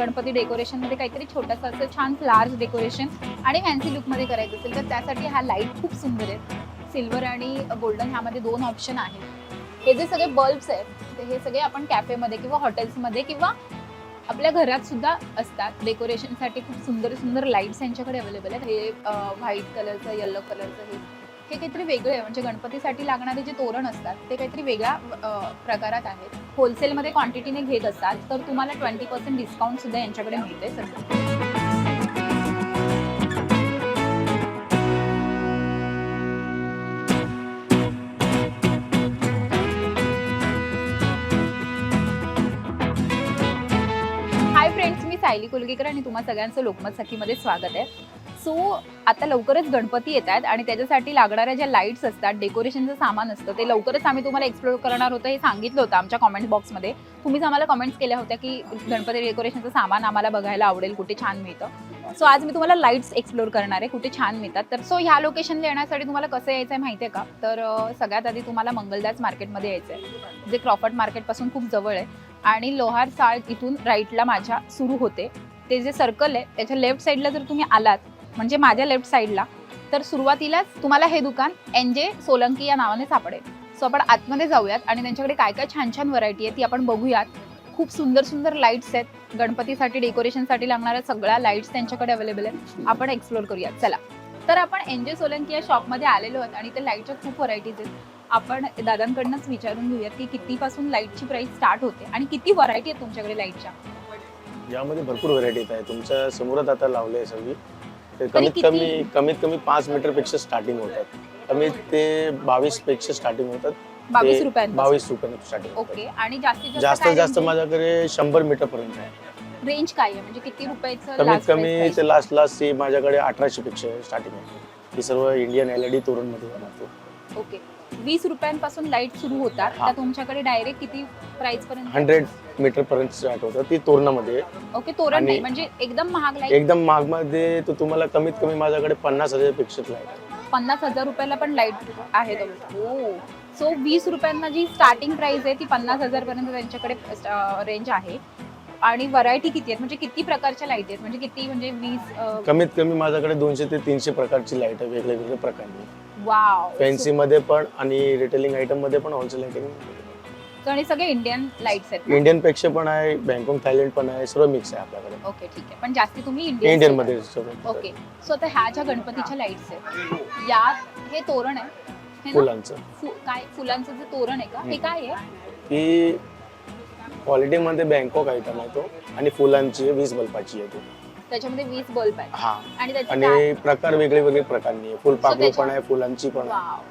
गणपती डेकोरेशनमध्ये काहीतरी छोटंसं असं छान फ्लावर्स डेकोरेशन आणि फॅन्सी लुकमध्ये करायचं असेल तर त्यासाठी हा लाइट खूप सुंदर आहे. सिल्वर आणि गोल्डन ह्यामध्ये दोन ऑप्शन आहेत. हे जे सगळे बल्ब्स आहेत ते हे सगळे आपण कॅफेमध्ये किंवा हॉटेल्समध्ये किंवा आपल्या घरात सुद्धा असतात. डेकोरेशनसाठी खूप सुंदर सुंदर लाईट्स यांच्याकडे अवेलेबल आहेत. हे व्हाईट कलरचं येल्लो कलरचं हे हे काहीतरी वेगळे आहे. म्हणजे गणपतीसाठी लागणारे जे तोरण असतात ते काहीतरी वेगळ्या प्रकारात आहेत. होलसेलमध्ये क्वांटिटीने घेत असाल तर तुम्हाला ट्वेंटी पर्सेंट डिस्काउंट सुद्धा यांच्याकडे मिळते सध्या. हाय फ्रेंड्स मी सायली कुलगेकर आणि तुम्हा सगळ्यांचं लोकमत सखीमध्ये स्वागत आहे. सो आता लवकरच गणपती येत आहेत आणि त्याच्यासाठी लागणाऱ्या ज्या लाईट्स असतात डेकोरेशनचं सामान असतं ते लवकरच आम्ही तुम्हाला एक्सप्लोर करणार होतं हे सांगितलं होतं आमच्या कॉमेंट बॉक्समध्ये तुम्हीच आम्हाला कमेंट्स केल्या होत्या की गणपती डेकोरेशनचं सामान आम्हाला बघायला आवडेल कुठे छान मिळतं. सो आज मी तुम्हाला लाईट्स एक्सप्लोर करणार आहे कुठे छान मिळतात. तर सो ह्या लोकेशनला येण्यासाठी तुम्हाला कसं यायचं आहे माहिती आहे का? तर सगळ्यात आधी तुम्हाला मंगलदास मार्केटमध्ये यायचं आहे जे क्रॉफर्ड मार्केटपासून खूप जवळ आहे. आणि लोहार साळ इथून राईटला माझ्या सुरू होते. ते जे सर्कल आहे त्याच्या लेफ्ट साईडला जर तुम्ही आलात म्हणजे माझ्या लेफ्ट साईडला तर सुरुवातीलाच तुम्हाला हे दुकान एन जे सोलंकी या नावाने सापडेल. सो आपण आतमध्ये जाऊयात आणि त्यांच्याकडे काय काय छान छान व्हरायटी आहे ती आपण बघूयात. खूप सुंदर सुंदर लाईट्स आहेत. गणपतीसाठी डेकोरेशनसाठी लागणाऱ्या सगळ्या लाईट्स त्यांच्याकडे अवेलेबल आहेत. आपण एक्सप्लोर करूयात. चला. तर आपण एन जे सोलंकी या शॉपमध्ये आलेलो आहोत आणि त्या लाईटच्या खूप व्हरायटीज आहेत. आपण दादांकडनंच विचारून घेऊयात की कितीपासून लाईटची प्राइस स्टार्ट होते आणि किती व्हरायटी आहेत तुमच्याकडे लाईटच्या यामध्ये भरपूर व्हरायटीज आहे तुमच्या समोरच आता लावले सगळी. ते कमीत? कमी कमीत कमी पाच मीटरपेक्षा स्टार्टिंग होतात. कमीत ते बावीसपेक्षा स्टार्टिंग होतात. बावीस ते रुपयांपासून. बावीस रुपयाने स्टार्टिंग ओके आणि जास्तीत जास्तीत जास्त माझ्याकडे शंभर मीटर पर्यंत आहे. रेंज काय आहे? म्हणजे किती रुपयाचं कमीत last कमी price ते लास्ट लास्ट ही माझ्याकडे अठराशे पेक्षा स्टार्टिंग आहे ही सर्व इंडियन एल ई डी तोरणमध्ये बनवतो? ओके. वीस रुपयांपासून लाइट सुरू होतात. हा. त्या तुमच्याकडे डायरेक्ट किती प्राइस पर्यंत हंड्रेड मीटर पर्यंत स्टार्ट होतं. ती तोरणामध्ये. आहे. ओके तोरण आणि- नाही म्हणजे एकदम महाग लाइट एकदम महागमध्ये तो तुम्हाला कमीत कमी माझ्याकडे पन्नास हजारपेक्षा लाइट आहे. पन्नास हजार रुपयाला पण लाइट आहे हो सो वीस रुपयांना जी स्टार्टिंग प्राइस आहे ती पन्नास हजार पर्यंत त्यांच्याकडे रेंज आहे. आणि व्हरायटी किती आहेत? म्हणजे किती प्रकारच्या लाइट आहेत? म्हणजे किती म्हणजे वीस अं, कमीत कमी माझ्याकडे दोनशे ते तीनशे प्रकारची लाइट आहे वेगळ्या वेगळ्या प्रकारची. वाव फॅन्सी मध्ये पण आणि रिटेलिंग आयटममध्ये पण होलसेल आयटम आणि सगळे इंडियन लाईट्स आहेत? इंडियनपेक्षा पण आहे बँकॉक थायलंड पण आहे सर्व मिक्स आहे आपल्याकडे. ओके ठीक आहे. पण जास्ती तुम्ही इंडियन इंडियनमध्ये ओके सो आता ह्या ज्या गणपतीच्या लाईट्स आहेत यात हे तोरण आहे. हे ना? फुलांचं. फु- काय फुलांचं जे तोरण आहे का? हे. काय आहे? ही क्वालिटी मध्ये बँकॉक आयटम आहे तो आणि फुलांची वीस बल्बाची आहे ती. त्याच्यामध्ये वीस बल्ब आहे हा. आणि त्याचे काय आणि प्रकार वेगळे वेगळे प्रकारनी आहे. फुल पाकळू त्याच्या- पण आहे फुलांची पण आहे. वाव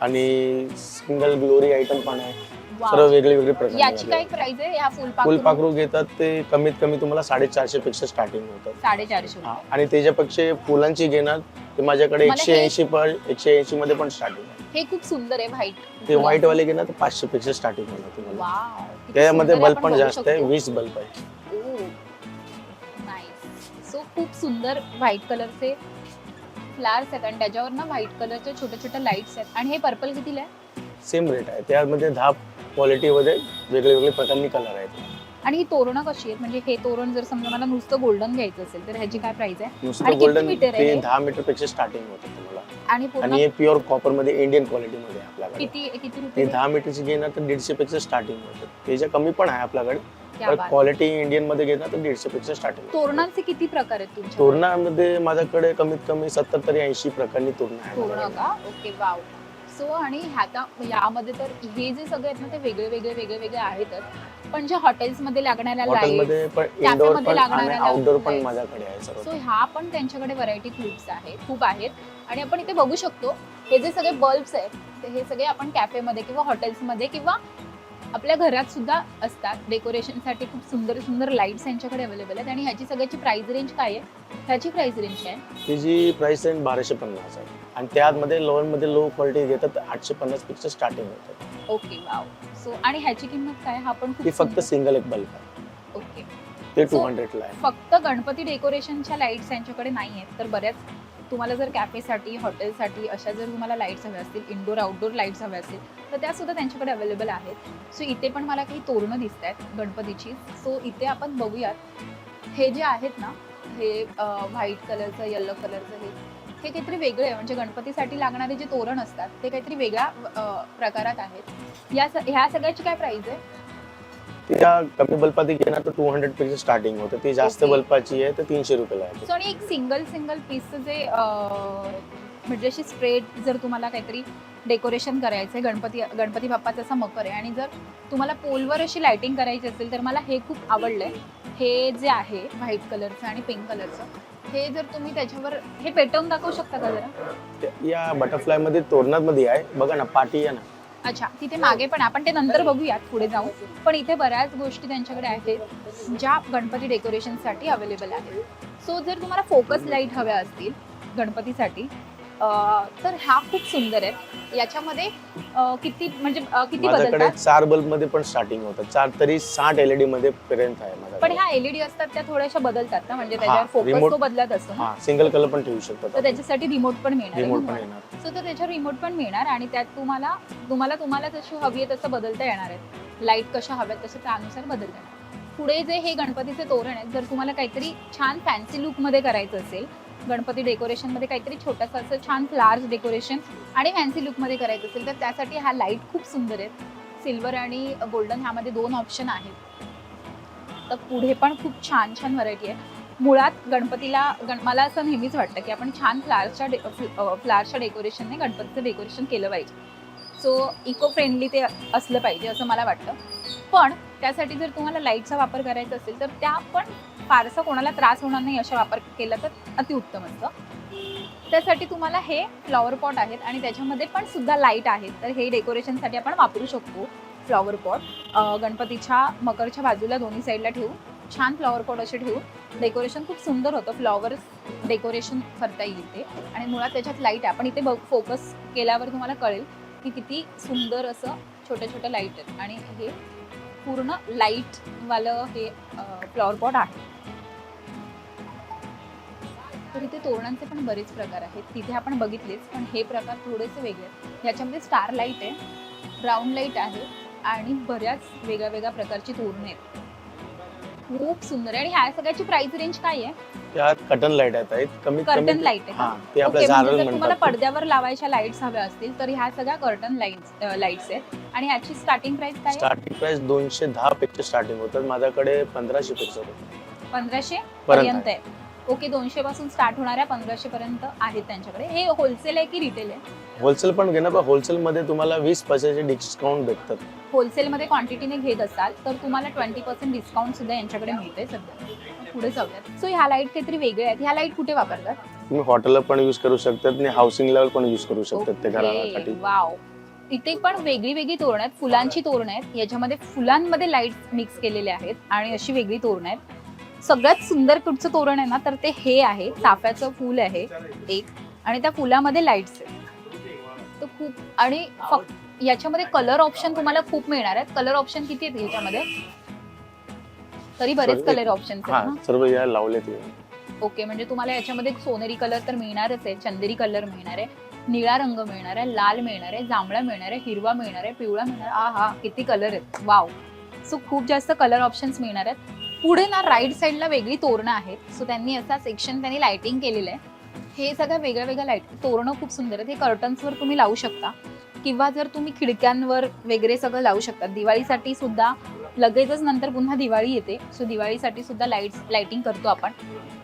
आणि सिंगल ग्लोरी आयटम पण आहे. सर्व वेगळे वेगळे प्रकार याची काय. प्राइस आहे? या फुल फुल पाखरू घेतात ते कमीत कमी तुम्हाला साडेचारशे पेक्षा स्टार्टिंग होतात साडेचारशे. हा, आणि त्याच्यापेक्षा फुलांची घेणार ते माझ्याकडे मला एकशे हे- ऐंशी पण एकशे ऐंशी मध्ये पण स्टार्टिंग आहे. हे खूप सुंदर आहे व्हाईट ते व्हाईट वाले घेणार तर पाचशे पेक्षा स्टार्टिंग होणार तुम्हाला. सुंदर बल्ब पण जास्त आहे. वीस बल्ब आहे. खूप सुंदर व्हाईट कलरचे फ्लावर्स आहेत आणि त्याच्यावर ना व्हाईट कलरचे छोटे छोटे लाईट्स आहेत. आणि हे पर्पल कितीला आहे? सेम रेट आहे. त्यामध्ये दहा क्वालिटी मध्ये वेगळे वेगळे प्रकारनी कलर आहेत. आणि ही तोरणं कशी आहेत? म्हणजे हे तोरण जर समजा मला नुसतं गोल्डन घ्यायचं असेल तर ह्याची काय प्राइस आहे? आणि नुसतं किती गोल्डन मीटर आहे ते हे? दहा मीटरपेक्षा स्टार्टिंग होतं तुम्हाला. आणि पूर्ण हे प्युअर कॉपरमध्ये इंडियन क्वालिटी मध्ये आहे आपल्याकडे. किती किती ते रुपये? दहा मीटरची घेणार तर दीडशे पेक्षा स्टार्टिंग होतं. त्याच्या कमी पण आहे आपल्याकडे. तर. क्वालिटी इंडियनमध्ये घेणार तर दीडशे पेक्षा स्टार्टिंग तोरणांचे किती प्रकार आहेत तुमच्या तोरणामध्ये माझ्याकडे कमीत कमी सत्तर तरी ऐंशी प्रकारनी तोरण आहे तोरण. का? Okay wow. सो आणि ह्याता यामध्ये तर हे जे सगळे आहेत ना ते वेगळे वेगळे वेगळे वेगळे आहेतच. पण जे हॉटेल्समध्ये लागणाऱ्या लाइट हॉटेलमध्ये पण इंडोर पण आणि लागणाऱ्या आउटडोर पण lights. माझ्याकडे आहे सर्व. सो ह्या पण त्यांच्याकडे व्हरायटी खूप आहेत खूप आहेत. आणि आपण इथे बघू शकतो हे जे सगळे बल्ब्स आहेत ते हे सगळे आपण कॅफेमध्ये किंवा हॉटेल्समध्ये किंवा आपल्या घरात सुद्धा असतात. डेकोरेशनसाठी खूप सुंदर सुंदर लाईट्स यांच्याकडे अवेलेबल आहेत. आणि ह्याची सगळ्याची प्राइस रेंज काय आहे? ह्याची प्राइस रेंज काय आहे? त्याची प्राइस रेंज बाराशे पन्नास आहे. आणि त्यामध्ये लोअरमध्ये लो क्वालिटी घेतात आठशे पन्नासपेक्षा स्टार्टिंग होतात. ओके वाव सो आणि ह्याची किंमत काय? हा पण खूप फक्त सिंगल एक बल्ब आहे. ओके ते टू हंड्रेडला आहे. फक्त गणपती डेकोरेशनच्या लाईट्स यांच्याकडे नाही आहेत तर बऱ्याच तुम्हाला जर कॅफेसाठी हॉटेलसाठी अशा जर तुम्हाला लाईट्स हव्या असतील इनडोर आउटडोर लाईट्स हव्या असतील तर त्या सुद्धा त्यांच्याकडे अवेलेबल आहेत. सो इथे पण मला काही तोरणं दिसत आहेत गणपतीची. सो इथे आपण बघूयात. हे जे आहेत ना हे व्हाईट कलरचं येल्लो कलरचं हे हे काहीतरी वेगळे आहे. म्हणजे गणपतीसाठी लागणारे जे तोरण असतात ते काहीतरी वेगळ्या प्रकारात आहेत. या स- ह्या सगळ्याची काय प्राईज आहे? त्या कमी बल्बाची घेणार तर टू हंड्रेडपेक्षा स्टार्टिंग होतं. ती जास्त Okay. बल्बाची आहे तर तीनशे रुपयाला आहे सो आणि एक सिंगल सिंगल पीसचं जे अं, म्हणजे अशी स्ट्रेट जर तुम्हाला काहीतरी डेकोरेशन करायचं आहे गणपती गणपती बाप्पाचा असा मकर आहे आणि जर तुम्हाला पोलवर अशी लाइटिंग करायची असेल तर मला हे खूप आवडलंय. हे जे आहे व्हाईट कलरचं आणि पिंक कलरचं हे जर तुम्ही त्याच्यावर हे पेटवून दाखवू शकता का जरा? ते- या बटरफ्लायमध्ये तोरणात मध्ये आहे. बघा ना पाठी आहे ना. अच्छा तिथे मागे पण आपण ते नंतर बघूयात पुढे जाऊ पण इथे बऱ्याच गोष्टी त्यांच्याकडे आहेत ज्या गणपती डेकोरेशनसाठी अवेलेबल आहेत. सो जर तुम्हाला फोकस लाइट हव्या असतील गणपतीसाठी तर ह्या खूप सुंदर आहेत याच्यामध्ये किती म्हणजे किती माझ्याकडे बदलतात? चार बल्बमध्ये पण स्टार्टिंग होतं. चार तरी साठ एलईडी मध्ये पर्यंत आहे पण माझ्याकडे ह्या एलईडी असतात त्या थोड्याशा बदलतात ना? म्हणजे त्याच्यावर हा, फोकस remote- तो बदलत असतो ना? हा सिंगल कलर पण ठेवू शकतात तर त्याच्यासाठी रिमोट पण मिळणार आहे रिमोट पण तुम्हाला? येणार. सो तर त्याच्यावर रिमोट पण मिळणार आणि त्यात तुम्हाला तुम्हाला तुम्हाला जशी हवी आहे तसं बदलता येणार आहे. लाइट कशा हव्यात तसं त्यानुसार बदलता येणार. पुढे जे हे गणपतीचे तोरण आहेत जर तुम्हाला काहीतरी छान फॅन्सी लुकमध्ये करायचं असेल गणपती डेकोरेशनमध्ये काहीतरी छोटंसं असं छान लार्ज डेकोरेशन आणि फॅन्सी लुकमध्ये करायचं असेल तर त्यासाठी हा लाइट खूप सुंदर आहेत. सिल्वर आणि गोल्डन ह्यामध्ये दोन ऑप्शन आहेत. तर पुढे पण खूप छान छान व्हरायटी आहे. मुळात गणपतीला गण मला असं नेहमीच वाटतं की आपण छान फ्लार्सच्या डे फ्लावर्सच्या डेकोरेशनने गणपतीचं डेकोरेशन केलं पाहिजे. सो इको फ्रेंडली ते असलं पाहिजे असं मला वाटतं. पण त्यासाठी जर तुम्हाला लाईटचा वापर करायचा असेल तर त्या पण फारसा कोणाला त्रास होणार नाही अशा वापर केला तर अतिउत्तम असतं. त्यासाठी तुम्हाला हे फ्लॉवर पॉट आहेत आणि त्याच्यामध्ये पण सुद्धा लाइट आहेत. तर हे डेकोरेशनसाठी आपण वापरू शकतो फ्लॉवर पॉट गणपतीच्या मकरच्या बाजूला दोन्ही साईडला ठेवून छान फ्लॉवर पॉट असे ठेवून डेकोरेशन खूप सुंदर होतं. फ्लॉवर्स डेकोरेशन करता येईल ते. आणि मुळात त्याच्यात लाइट आहे. आपण इथे बघ फोकस केल्यावर तुम्हाला कळेल की किती सुंदर असं छोट्या छोट्या लाइट आहेत. आणि हे पूर्ण लाईटवालं हे फ्लॉवर पॉट आहे. तर इथे तोरणांचे पण बरेच प्रकार आहेत. तिथे आपण बघितलेच पण हे प्रकार थोडेसे वेगळे आहेत. याच्यामध्ये स्टार लाइट आहे राऊंड लाइट आहे आणि बऱ्याच वेगळ्या वेगळ्या प्रकारची तोरणं आहेत. खूप सुंदर आहे. आणि ह्या सगळ्याची प्राइस रेंज काय आहे? त्यात कटन लाइट आहेत कमीत कर्टन कमी लाइट आहे? हा ते आपल्या ओके, म्हणजे जर तुम्हाला म्हणतात पडद्यावर लावायच्या लाईट्स हव्या असतील तर ह्या सगळ्या कर्टन लाईट्स लाईट्स आहेत. आणि ह्याची स्टार्टिंग प्राइस काय आहे? स्टार्टिंग प्राइस दोनशे दहा पेक्षा स्टार्टिंग होतात माझ्याकडे पंधराशे पेक्षा होतं. पंधराशे पर्यंत पर्यंत आहे. ओके दोनशे पासून स्टार्ट होणाऱ्या पंधराशे पर्यंत आहेत त्यांच्याकडे. हे होलसेल आहे की रिटेल आहे? होलसेल पण पण होलसेल मध्ये तुम्हाला वीस पर्सेंट डिस्काउंट भेटतात. होलसेलमध्ये क्वांटिटीने घेत असाल तर तुम्हाला ट्वेंटी पर्सेंट डिस्काउंट सुद्धा यांच्याकडे मिळते सध्या. पुढे जाऊयात. सो ह्या लाइट काहीतरी वेगळे आहेत. ह्या लाइट कुठे वापरतात? तुम्ही हॉटेलला पण यूज करू शकतात आणि हाऊसिंग लेवल पण यूज करू शकतात ते घरासाठी. वाव इथे पण वेगळी वेगळी तोरण आहेत. फुलांची तोरण आहेत. याच्यामध्ये फुलांमध्ये लाइट मिक्स केलेले आहेत आणि अशी वेगळी तोरण आहेत. सगळ्यात सुंदर कुठचं तोरण आहे ना तर ते हे आहे. चाफ्याचं फुल आहे एक. आणि त्या फुलामध्ये लाईट्स आहेत. तर खूप आणि फक्त याच्यामध्ये कलर ऑप्शन तुम्हाला खूप मिळणार आहेत. कलर ऑप्शन किती आहेत याच्यामध्ये? तरी बरेच कलर ऑप्शन हा सर्व या लावले ते ओके म्हणजे तुम्हाला याच्यामध्ये सोनेरी कलर तर मिळणारच आहे चंदेरी कलर मिळणार आहे निळा रंग मिळणार आहे लाल मिळणार आहे जांभळा मिळणार आहे हिरवा मिळणार आहे पिवळा मिळणार आहे. आ हा किती कलर आहेत. वाव सो खूप जास्त कलर ऑप्शन्स मिळणार आहेत. पुढे ना राईट साईडला वेगळी तोरणं आहेत. सो त्यांनी असा सेक्शन त्यांनी लाइटिंग केलेलं आहे. हे सगळ्या वेगळ्या वेगळ्या लाइट तोरणं खूप सुंदर आहेत. हे कर्टन्सवर तुम्ही लावू शकता. किंवा जर तुम्ही खिडक्यांवर वगैरे सगळं लावू शकता. दिवाळीसाठी सुद्धा लगेचच नंतर पुन्हा दिवाळी येते. सो दिवाळीसाठी सुद्धा लाईट्स लाईटिंग करतो आपण.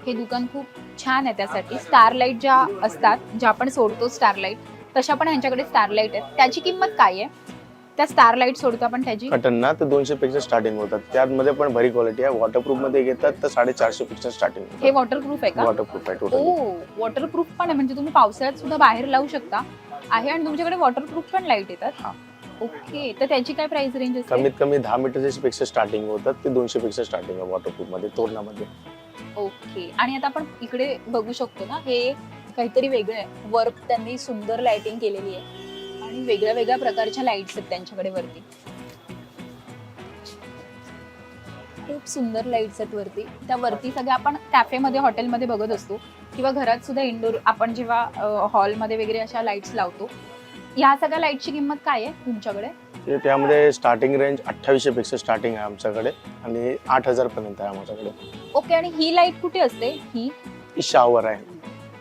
हे दुकान खूप छान आहे त्यासाठी. स्टार लाइट ज्या असतात ज्या आपण सोडतो स्टार लाइट तशा पण ह्यांच्याकडे स्टार लाइट आहेत. त्याची किंमत काय आहे? त्या स्टार लाइट सोडतो आपण त्याची. कटन ना तर दोनशे पेक्षा स्टार्टिंग होतात. त्यामध्ये पण भरी क्वालिटी आहे. वॉटरप्रूफमध्ये घेतात तर साडेचारशे पेक्षा स्टार्टिंग हे वॉटरप्रूफ आहे का? वॉटरप्रूफ आहे ओ टोटली वॉटरप्रूफ पण आहे. म्हणजे तुम्ही पावसाळ्यात सुद्धा बाहेर लावू शकता. आहे आणि तुमच्याकडे वॉटरप्रूफ पण लाइट येतात? हा. ओके. तर त्याची काय प्राइस रेंज असते? कमीत कमी दहा मीटरपेक्षा स्टार्टिंग होतात ते दोनशे पेक्षा स्टार्टिंग आहे वॉटरप्रूफमध्ये तोरणामध्ये. ओके. आणि आता आपण इकडे बघू शकतो ना हे काहीतरी वेगळं आहे. वर्क त्यांनी सुंदर लाइटिंग केलेली आहे. आणि वेगळ्या वेगळ्या प्रकारच्या लाईट्स आहेत त्यांच्याकडे वरती. खूप सुंदर लाईट्स आहेत वरती. त्या वरती सगळ्या आपण कॅफेमध्ये हॉटेलमध्ये बघत असतो किंवा घरात सुद्धा इंडोर आपण जेव्हा हॉलमध्ये वगैरे अशा लाईट्स लावतो. या सगळ्या लाईटची किंमत काय आहे तुमच्याकडे? ते त्यामध्ये स्टार्टिंग रेंज अठ्ठावीसशे पेक्षा स्टार्टिंग आहे आमच्याकडे आणि आठ हजार पर्यंत आहे आमच्याकडे. ओके आणि ही लाइट कुठे असते? ही? ही शावर आहे.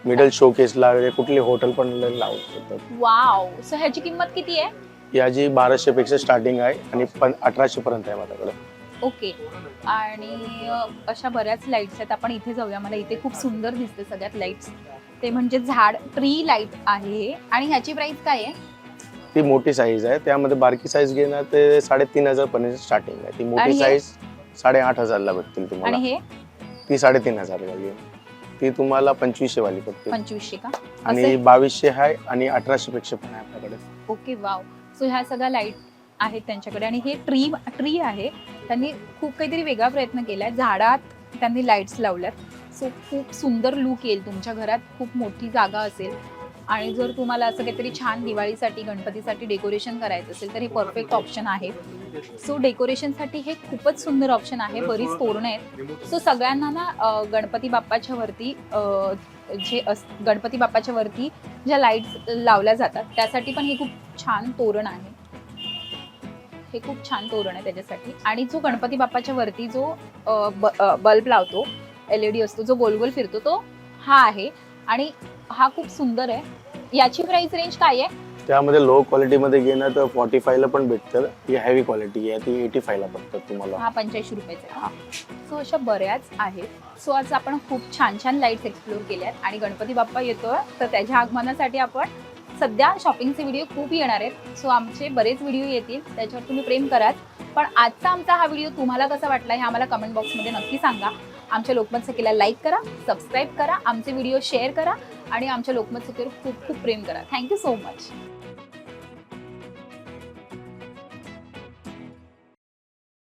मिडल शोकेसला वगैरे कुठली हॉटेल पण लावू शकतात. वाव सो ह्याची किंमत किती आहे? याची बाराशे पेक्षा स्टार्टिंग आहे आणि पण अठराशे पर्यंत आहे माझ्याकडे. ओके आणि अ, अशा बऱ्याच लाईट्स आहेत. आपण इथे जाऊया. मला इथे खूप सुंदर दिसते सगळ्यात लाईट्स ते म्हणजे झाड ट्री लाइट आहे हे. आणि ह्याची प्राइस काय आहे? ती मोठी साईज आहे. त्यामध्ये बारकी साईज घेणार ते साडेतीन हजार पर्यंत स्टार्टिंग आहे. ती आणि मोठी हे? साईज साडेआठ हजारला भेटतील आणि तुम्हाला हे? ती साडेतीन हजार आहे ती तुम्हाला पंचवीसशे वाली पडते. पंचवीसशे का? आणि? बावीसशे आहे आणि अठराशे पेक्षा पण आहे आपल्याकडे. Okay wow. सो ह्या सगळ्या लाइट आहेत त्यांच्याकडे. आणि हे ट्री ट्री आहे. त्यांनी खूप काहीतरी वेगळा प्रयत्न केलाय. झाडात त्यांनी लाईट्स लावल्यात. सो खूप सुंदर लुक येईल तुमच्या घरात. खूप मोठी जागा असेल. आणि जर तुम्हाला असं काहीतरी छान दिवाळीसाठी गणपतीसाठी डेकोरेशन करायचं असेल तर हे परफेक्ट ऑप्शन आहे सो डेकोरेशनसाठी हे खूपच सुंदर ऑप्शन आहे. बरीच तोरणं आहेत. सो सगळ्यांना ना गणपती बाप्पाच्या वरती जे अस गणपती बाप्पाच्या वरती ज्या लाईट्स लावल्या जातात त्यासाठी पण हे खूप छान तोरण आहे. हे खूप छान तोरण आहे त्याच्यासाठी. आणि जो गणपती बाप्पाच्या वरती जो ब- बल्ब लावतो एल ई डी असतो जो गोल गोल फिरतो तो हा आहे. आणि हा खूप सुंदर आहे. याची प्राइस रेंज काय आहे? त्यामध्ये लो क्वालिटीमध्ये घेणं तर फॉर्टी फायला पण भेटतं. ही हेवी क्वालिटी आहे. ती एटी फायला पडतात तुम्हाला. हा पंच्याऐंशी रुपयाचा आहे. सो अशा बऱ्याच आहेत. सो आज आपण खूप छान छान लाईट्स एक्सप्लोर केल्यात. आणि गणपती बाप्पा येतोय. तर त्याच्या आगमनासाठी आपण सध्या शॉपिंगचे व्हिडिओ खूप येणार आहेत. सो आमचे बरेच व्हिडिओ येतील. त्याच्यावर तुम्ही प्रेम कराल. पण आजचा आमचा हा व्हिडिओ तुम्हाला कसा वाटला हे आम्हाला कमेंट बॉक्समध्ये नक्की सांगा. आमच्या लोकमत सखीला लाईक करा सबस्क्राईब करा आमचे व्हिडिओ शेअर करा. आणि आमच्या लोकमत सखीवर खूप खूप प्रेम करा. Thank you so much